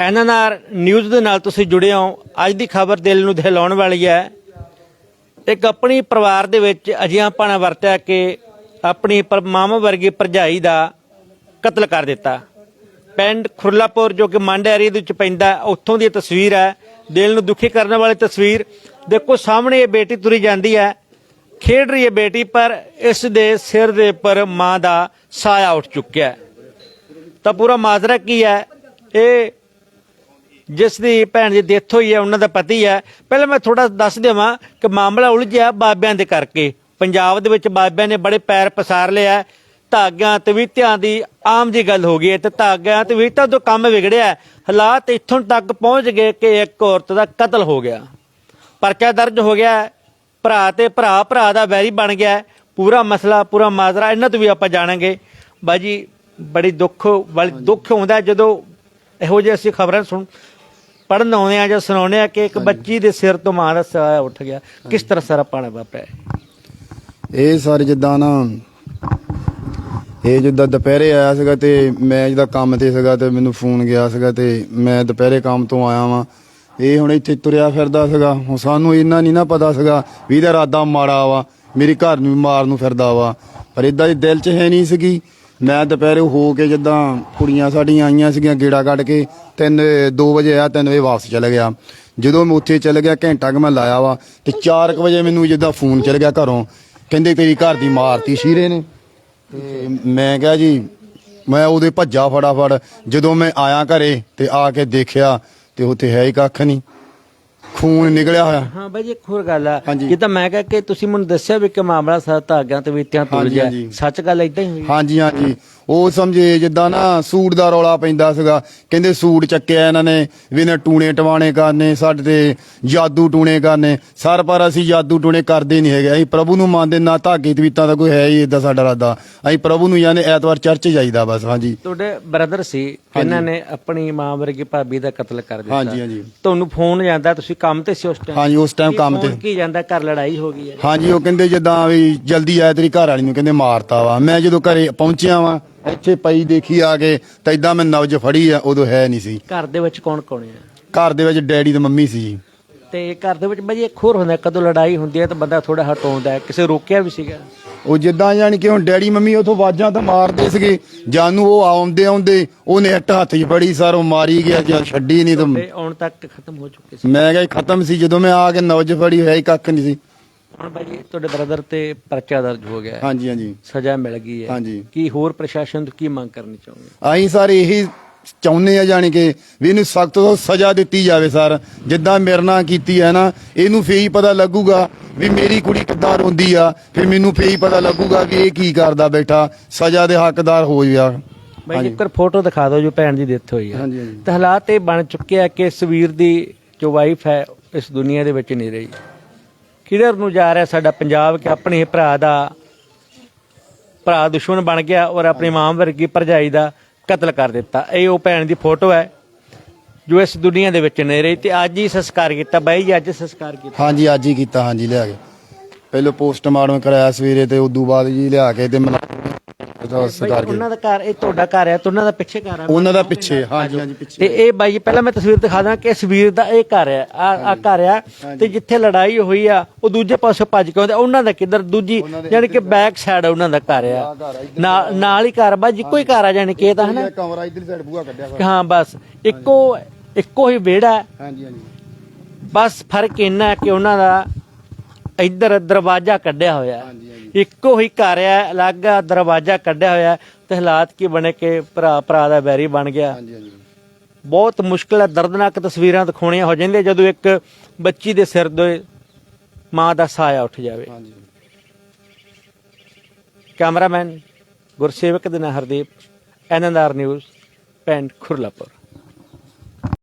NNR news ਦੇ ਨਾਲ ਤੁਸੀਂ ਜੁੜੇ ਹੋ। ਅੱਜ ਦੀ ਖਬਰ ਦਿਲ ਨੂੰ ਦਹਿਲਾਉਣ ਵਾਲੀ ਹੈ। ਇੱਕ ਆਪਣੀ ਪਰਿਵਾਰ ਦੇ ਵਿੱਚ ਅਜਿਹਾ ਪਾਣਾ ਵਰਤਿਆ ਕਿ ਆਪਣੀ ਪਰ- ਮਾਮਾ ਵਰਗੀ ਭਰਜਾਈ ਦਾ ਕਤਲ ਕਰ ਦਿੱਤਾ। ਪਿੰਡ ਖੁਰਲਾਪੁਰ, ਜੋ ਕਿ ਮੰਡ ਏਰੀਆ ਦੇ ਵਿੱਚ ਪੈਂਦਾ, ਉੱਥੋਂ ਦੀ ਇਹ ਤਸਵੀਰ ਹੈ। ਦਿਲ ਨੂੰ ਦੁਖੀ ਕਰਨ ਵਾਲੀ ਤਸਵੀਰ। ਦੇਖੋ, ਸਾਹਮਣੇ ਇਹ ਬੇਟੀ ਤੁਰੀ ਜਾਂਦੀ ਹੈ। ਖੇਡ ਰਹੀ ਹੈ ਬੇਟੀ, ਪਰ ਇਸ ਦੇ ਸਿਰ ਦੇ ਉੱਪਰ ਮਾਂ ਦਾ ਸਾਇਆ ਉੱਠ ਚੁੱਕਿਆ ਤਾਂ ਪੂਰਾ ਮਾਜਰਾ ਕੀ ਹੈ? ਇਹ ਜਿਸ ਦੀ ਭੈਣ ਦੀ ਡੈਥ ਹੋਈ ਹੈ, ਉਹਨਾਂ ਦਾ ਪਤੀ ਹੈ। ਪਹਿਲਾਂ ਮੈਂ ਥੋੜਾ ਦੱਸ ਦੇਵਾਂ ਕਿ ਮਾਮਲਾ ਉਲਝਿਆ ਬਾਬਿਆਂ ਦੇ ਕਰਕੇ। ਪੰਜਾਬ ਦੇ ਵਿੱਚ ਬਾਬਿਆਂ ਨੇ ਬੜੇ ਪੈਰ ਪਸਾਰ ਲਿਆ। ਧਾਗਿਆਂ ਤਵੀਤਿਆਂ ਦੀ ਆਮ ਜੀ ਗੱਲ ਹੋ ਗਈ ਹੈ ਤੇ ਧਾਗਿਆਂ ਤਵੀਤਾਂ ਤੋਂ ਕੰਮ ਵਿਗੜਿਆ ਹਾਲਾਤ ਇੱਥੋਂ ਤੱਕ ਪਹੁੰਚ ਗਏ ਕਿ ਇੱਕ ਔਰਤ ਦਾ ਕਤਲ ਹੋ ਗਿਆ। ਪਰਚਾ ਦਰਜ ਹੋ ਗਿਆ ਭਰਾ ਤੇ ਭਰਾ ਭਰਾ ਦਾ ਵੈਰੀ ਬਣ ਗਿਆ ਪੂਰਾ ਮਸਲਾ, ਪੂਰਾ ਮਾਜਰਾ ਇਹਨਾਂ ਤੋਂ ਵੀ ਆਪਾਂ ਜਾਣਾਂਗੇ। ਬਾਜੀ, ਬੜੀ ਦੁੱਖ, ਵਾਲੀ ਦੁੱਖ ਹੁੰਦਾ ਜਦੋਂ ਇਹੋ ਜਿਹੀ ਅਸੀਂ ਖਬਰਾਂ ਸੁਣ ਪੜਨ ਆਉਂਦੇ ਆ ਜਾਂ ਸੁਣਾਉਂਦੇ ਆ ਕਿ ਇੱਕ ਬੱਚੀ ਦੇ ਸਿਰ ਤੋਂ ਮਾਂ ਦਾ ਸਾਇਆ ਉੱਠ ਗਿਆ। ਕਿਸ ਤਰ੍ਹਾਂ ਸਾਰਾ ਪਾਣਾ ਵਾਪਰਿਆ ਇਹ? ਸਰ ਜਿੱਦਾਂ ਨਾ ਇਹ ਜਿੱਦਾਂ ਦੁਪਹਿਰੇ ਆਇਆ ਸੀਗਾ ਤੇ ਮੈਂ ਜਿੱਦਾਂ ਕੰਮ ਤੇ ਸੀਗਾ ਤੇ ਮੈਨੂੰ ਫੋਨ ਗਿਆ ਸੀਗਾ ਤੇ ਮੈਂ ਦੁਪਹਿਰੇ ਕੰਮ ਤੋਂ ਆਇਆ ਵਾਂ। ਇਹ ਹੁਣ ਇੱਥੇ ਤੁਰਿਆ ਫਿਰਦਾ ਸੀਗਾ। ਹੁਣ ਸਾਨੂੰ ਇੰਨਾ ਨਹੀਂ ਨਾ ਪਤਾ ਸੀਗਾ ਵੀ ਇਹਦਾ ਇਰਾਦਾ ਮਾੜਾ ਵਾ ਮੇਰੇ ਘਰ ਨੂੰ ਵੀ ਮਾਰਨ ਨੂੰ ਫਿਰਦਾ ਵਾ। ਪਰ ਇਦਾਂ ਦੀ ਦਿਲ 'ਚ ਹੈ ਨਹੀਂ ਸੀਗੀ। ਮੈਂ ਦੁਪਹਿਰੇ ਹੋ ਕੇ ਜਿੱਦਾਂ ਕੁੜੀਆਂ ਸਾਡੀਆਂ ਆਈਆਂ ਸੀਗੀਆਂ ਗੇੜਾ ਕੱਢ ਕੇ, ਤਿੰਨ 2 ਵਜੇ ਆਇਆ 3 ਵਜੇ ਵਾਪਸ ਚਲੇ ਗਿਆ। ਜਦੋਂ ਮੈਂ ਉੱਥੇ ਚਲੇ ਗਿਆ, ਘੰਟਾ ਕੁ ਮੈਂ ਲਾਇਆ ਵਾ ਤੇ 4 ਵਜੇ ਮੈਨੂੰ ਜਿੱਦਾਂ ਫੋਨ ਚਲ ਗਿਆ ਘਰੋਂ, ਕਹਿੰਦੇ ਤੇਰੀ ਘਰ ਦੀ ਮਾਰਤੀ ਸ਼ੀਰੇ ਨੇ। ਤੇ ਮੈਂ ਕਿਹਾ ਜੀ, ਮੈਂ ਉਹਦੇ ਭੱਜਾ ਫਟਾਫਟ, ਜਦੋਂ ਮੈਂ ਆਇਆ ਘਰੇ ਤੇ ਆ ਕੇ ਦੇਖਿਆ ਤੇ ਉੱਥੇ ਹੈ ਹੀ ਕੱਖ ਨਹੀਂ। ਖੂਨ ਨਿਕਲਿਆ ਹੋਇਆ। ਹਾਂ ਬਾਈ ਜੀ ਇੱਕ ਹੋਰ ਗੱਲ ਆ। ਹਾਂਜੀ। ਜਿੱਦਾਂ ਮੈਂ ਕਿਹਾ ਕਿ ਤੁਸੀਂ ਮੈਨੂੰ ਦੱਸਿਆ ਵੀ ਕਿ ਮਾਮਲਾ ਸਾਰਾ ਧਾਗਿਆਂ ਤੇ ਵੀਤਿਆਂ ਤੁਲ ਹਾਂਜੀ, ਗਿਆ। ਹਾਂਜੀ। ਸੱਚ ਗੱਲ ਇਦਾਂ ਹੀ ਹੋਈ। ਹਾਂਜੀ ਹਾਂਜੀ। ਉਹ ਸਮਝੇ ਜਿੱਦਾਂ ਨਾ ਸੂਟ ਦਾ ਰੌਲਾ ਪੈਂਦਾ ਸੀਗਾ। ਕਹਿੰਦੇ ਸੂਟ ਚੱਕਿਆ ਇਹਨਾਂ ਨੇ ਵੀ ਨੇ ਟੂਣੇ ਟਵਾਣੇ ਕਰਨੇ ਸਾਡੇ ਤੇ ਜਾਦੂ ਟੂਣੇ ਕਰਨੇ। ਸਰ ਪਰ ਅਸੀਂ ਜਾਦੂ ਟੂਣੇ ਕਰਦੇ ਨਹੀਂ ਹੈਗੇ। ਅਸੀਂ ਪ੍ਰਭੂ ਨੂੰ ਮੰਨਦੇ ਨਾ ਧਾਗੇ ਤਵੀਤਾਂ ਦਾ ਕੋਈ ਹੈ ਹੀ ਇਦਾਂ ਸਾਡਾ ਰਾਦਾ ਅਸੀਂ ਪ੍ਰਭੂ ਨੂੰ ਯਾਨੀ ਐਤਵਾਰ ਚਰਚ ਜਾਈਦਾ ਬਸ ਹਾਂਜੀ। ਤੁਹਾਡੇ ਬ੍ਰਦਰ ਸੀ ਇਹਨਾਂ ਨੇ ਆਪਣੀ ਮਾਂ ਵਰਗੀ ਭਾਬੀ ਦਾ ਕਤਲ ਕਰ ਦਿੱਤਾ। ਹਾਂਜੀ ਹਾਂਜੀ। ਤੁਹਾਨੂੰ ਫੋਨ ਜਾਂਦਾ ਤੁਸੀਂ ਕੰਮ ਤੇ ਸੀ ਉਸ ਟਾਈਮ ਹਾਂਜੀ ਉਸ ਟਾਈਮ ਕੰਮ ਤੇ। ਕੀ ਜਾਂਦਾ? ਘਰ ਲੜਾਈ ਹੋ ਗਈ ਹੈ। ਹਾਂਜੀ ਉਹ ਕਹਿੰਦੇ ਜਿੱਦਾਂ ਵੀ ਜਲਦੀ ਆਇਆ ਤੇਰੀ ਘਰ ਵਾਲੀ ਨੂੰ ਕਹਿੰਦੇ ਮਾਰਤਾ ਵਾ। ਮੈਂ ਜਦੋਂ ਘਰੇ ਪਹੁੰਚਿਆ ਵਾਂ ਇੱਥੇ ਪਈ ਦੇਖੀ ਆ ਕੇ ਤਾਂ ਇਦਾਂ ਮੈਂ ਨਵਜ ਫੜੀ ਆ ਉਦੋਂ ਹੈ ਨਹੀਂ ਸੀ। ਘਰ ਦੇ ਵਿੱਚ ਕੌਣ ਕੌਣ ਹੈ? ਘਰ ਦੇ ਵਿੱਚ ਡੈਡੀ ਤੇ ਮੰਮੀ ਸੀ ਜੀ। ਤੇ ਘਰ ਦੇ ਵਿੱਚ ਬਾਜੀ ਇੱਕ ਹੋਰ ਹੁੰਦਾ ਕਦੋਂ ਲੜਾਈ ਹੁੰਦੀ ਹੈ ਤਾਂ ਬੰਦਾ ਥੋੜਾ ਹਟਾਉਂਦਾ ਹੈ। ਕਿਸੇ ਰੋਕਿਆ ਵੀ ਸੀਗਾ। ਉਹ ਜਿੱਦਾਂ ਯਾਨੀ ਕਿ ਹੁਣ ਡੈਡੀ ਮੰਮੀ ਉਥੋਂ ਆਵਾਜ਼ਾਂ ਤਾਂ ਮਾਰਦੇ ਸੀਗੇ ਜਾਨੂੰ ਉਹ ਆਉਂਦੇ ਆਉਂਦੇ ਉਹਨੇ ਇੱਟ ਹੱਥ 'ਚ ਫੜੀ ਸਰ ਉਹ ਮਾਰੀ ਗਿਆ ਜਾਂ ਛੱਡੀ ਨਹੀਂ ਤਾਂ ਤੇ ਆਉਣ ਤੱਕ ਖਤਮ ਹੋ ਚੁੱਕੇ ਸੀ। ਮੈਂ ਕਿਹਾ ਇਹ ਖਤਮ ਸੀ ਜਦੋਂ ਮੈਂ ਆ ਕੇ ਨਵਜ ਫੜੀ ਹੋਇਆ ਹੀ ਕੱਖ ਨਹੀਂ ਸੀ। ਹੁਣ ਬਾਜੀ ਤੁਹਾਡੇ ਬ੍ਰਦਰ ਤੇ ਪਰਚਾ ਦਰਜ ਹੋ ਗਿਆ ਹੈ। ਹਾਂਜੀ ਹਾਂਜੀ। ਸਜ਼ਾ ਮਿਲ ਗਈ ਹੈ। ਹਾਂਜੀ। ਕੀ ਹੋਰ ਪ੍ਰਸ਼ਾਸਨ ਤੋਂ ਕੀ ਮੰਗ ਕਰਨੀ ਚਾਹੁੰਦੇ ਅਸੀਂ ਸਰ ਇਹੀ ਚਾਹੁੰਦੇ ਆ ਜਾਣੀ ਕਿ ਵੀ ਇਹਨੂੰ ਸਖਤ ਤੋਂ ਸਜ਼ਾ ਦਿੱਤੀ ਜਾਵੇ ਸਰ। ਜਿੱਦਾਂ ਮੇਰੇ ਨਾਲ ਕੀਤੀ ਹੈ ਨਾ ਇਹਨੂੰ ਫੇਰ ਹੀ ਪਤਾ ਲੱਗੂਗਾ ਵੀ ਮੇਰੀ ਕੁੜੀ ਕਿੱਦਾਂ ਰੋਂਦੀ ਆ। ਫਿਰ ਮੈਨੂੰ ਫੇਰ ਹੀ ਪਤਾ ਲੱਗੂਗਾ ਵੀ ਇਹ ਕੀ ਕਰਦਾ ਬੈਠਾ। ਸਜ਼ਾ ਦੇ ਹੱਕਦਾਰ ਹੋ ਗਿਆ। ਬਾਈ ਜੇਕਰ ਫੋਟੋ ਦਿਖਾ ਦਿਓ ਜੋ ਭੈਣ ਦੀ ਡੈਥ ਹੋਈ ਹੈ ਹਾਂਜੀ, ਹਾਂਜੀ। ਤਾਂ ਹਾਲਾਤ ਇਹ ਬਣ ਚੁੱਕੇ ਆ ਕਿ ਸਵੀਰ ਦੀ ਜੋ ਵਾਈਫ ਹੈ ਇਸ ਦੁਨੀਆ ਦੇ ਵਿੱਚ ਨਹੀਂ ਰਹੀ। ਕਿਧਰ ਨੂੰ ਜਾ ਰਿਹਾ ਸਾਡਾ ਪੰਜਾਬ ਕਿ ਆਪਣੇ ਭਰਾ ਦਾ ਭਰਾ ਦੁਸ਼ਮਣ ਬਣ ਗਿਆ ਔਰ ਆਪਣੀ ਮਾਂ ਵਰਗੀ ਭਰਜਾਈ ਦਾ ਕਤਲ ਕਰ ਦਿੱਤਾ। ਇਹ ਉਹ ਭੈਣ ਦੀ ਫੋਟੋ ਹੈ, ਜੋ ਇਸ ਦੁਨੀਆ ਦੇ ਵਿੱਚ ਨਹੀਂ ਰਹੀ ਤੇ ਅੱਜ ਹੀ ਸੰਸਕਾਰ ਕੀਤਾ। ਬਾਈ ਜੀ, ਅੱਜ ਸੰਸਕਾਰ ਕੀਤਾ। ਹਾਂਜੀ, ਅੱਜ ਹੀ ਕੀਤਾ, ਹਾਂਜੀ, ਲਿਆ ਕੇ। ਪਹਿਲੋਂ ਪੋਸਟਮਾਰਟਮ ਕਰਾਇਆ ਸਵੇਰੇ ਤੇ ਉਦੋਂ ਬਾਅਦ ਜੀ ਲਿਆ ਕੇ ਤੇ ਮਨਾ ਉਹਦਾ ਬਾਈ ਸਰਦਾਰ ਉਹਨਾਂ ਦਾ ਘਰ ਇਹ ਤੁਹਾਡਾ ਘਰ ਹੈ ਤੇ ਉਹਨਾਂ ਦਾ ਪਿੱਛੇ ਘਰ ਹੈ। ਉਹਨਾਂ ਦਾ ਪਿੱਛੇ ਹਾਂਜੀ ਹਾਂਜੀ ਪਿੱਛੇ। ਤੇ ਇਹ ਬਾਈ ਜੀ ਪਹਿਲਾਂ ਮੈਂ ਤਸਵੀਰ ਦਿਖਾ ਦਾਂ ਕਿ ਇਸ ਵੀਰ ਦਾ ਇਹ ਘਰ ਹੈ ਆ ਆ ਘਰ ਆ ਤੇ ਜਿੱਥੇ ਲੜਾਈ ਹੋਈ ਆ ਉਹ ਦੂਜੇ ਪਾਸੇ ਭੱਜ ਕੇ ਆਉਂਦੇ। ਉਹਨਾਂ ਦਾ ਕਿੱਧਰ? ਦੂਜੀ ਯਾਨੀ ਕਿ ਬੈਕ ਸਾਈਡ ਉਹਨਾਂ ਦਾ ਘਰ ਆ ਨਾਲ ਨਾਲ ਹੀ ਘਰ ਇੱਕੋ ਹੀ ਘਰ ਆ ਯਾਨੀ ਕਿ ਇਹ ਤਾਂ ਹਨਾ? ਇਹ ਕਮਰਾ ਇਧਰ ਸਾਈਡ ਬੂਹਾ ਕੱਢਿਆ ਹੋਇਆ। ਹਾਂ ਬਸ। ਇੱਕੋ ਇੱਕੋ ਹੀ ਵਿਹੜਾ ਹੈ। ਹਾਂਜੀ ਹਾਂਜੀ। ਬਸ ਫ਼ਰਕ ਇੰਨਾ ਹੈ ਕਿ ਉਹਨਾਂ ਦਾ ਇੱਧਰ ਦਰਵਾਜ਼ਾ ਕੱਢਿਆ ਹੋਇਆ। ਇੱਕੋ ਹੀ ਘਰ ਹੈ ਅਲੱਗ ਦਰਵਾਜ਼ਾ ਕੱਢਿਆ ਹੋਇਆ ਤੇ ਹਾਲਾਤ ਕੀ ਬਣੇ ਕਿ ਭਰਾ ਭਰਾ ਦਾ ਵੈਰੀ ਬਣ ਗਿਆ। ਬਹੁਤ ਮੁਸ਼ਕਲ ਹੈ ਦਰਦਨਾਕ ਤਸਵੀਰਾਂ ਦਿਖਾਉਣੀਆਂ ਹੋ ਜਾਂਦੀਆਂ ਜਦੋਂ ਇੱਕ ਬੱਚੀ ਦੇ ਸਿਰ ਦੇ ਮਾਂ ਦਾ ਸਾਇਆ ਉੱਠ ਜਾਵੇ। ਕੈਮਰਾਮੈਨ ਗੁਰਸੇਵਕ ਦੇ ਨਾਲ ਹਰਦੀਪ ਐਨਐਨਆਰ ਨਿਊਜ਼ ਪਿੰਡ ਖੁਰਲਾਪੁਰ।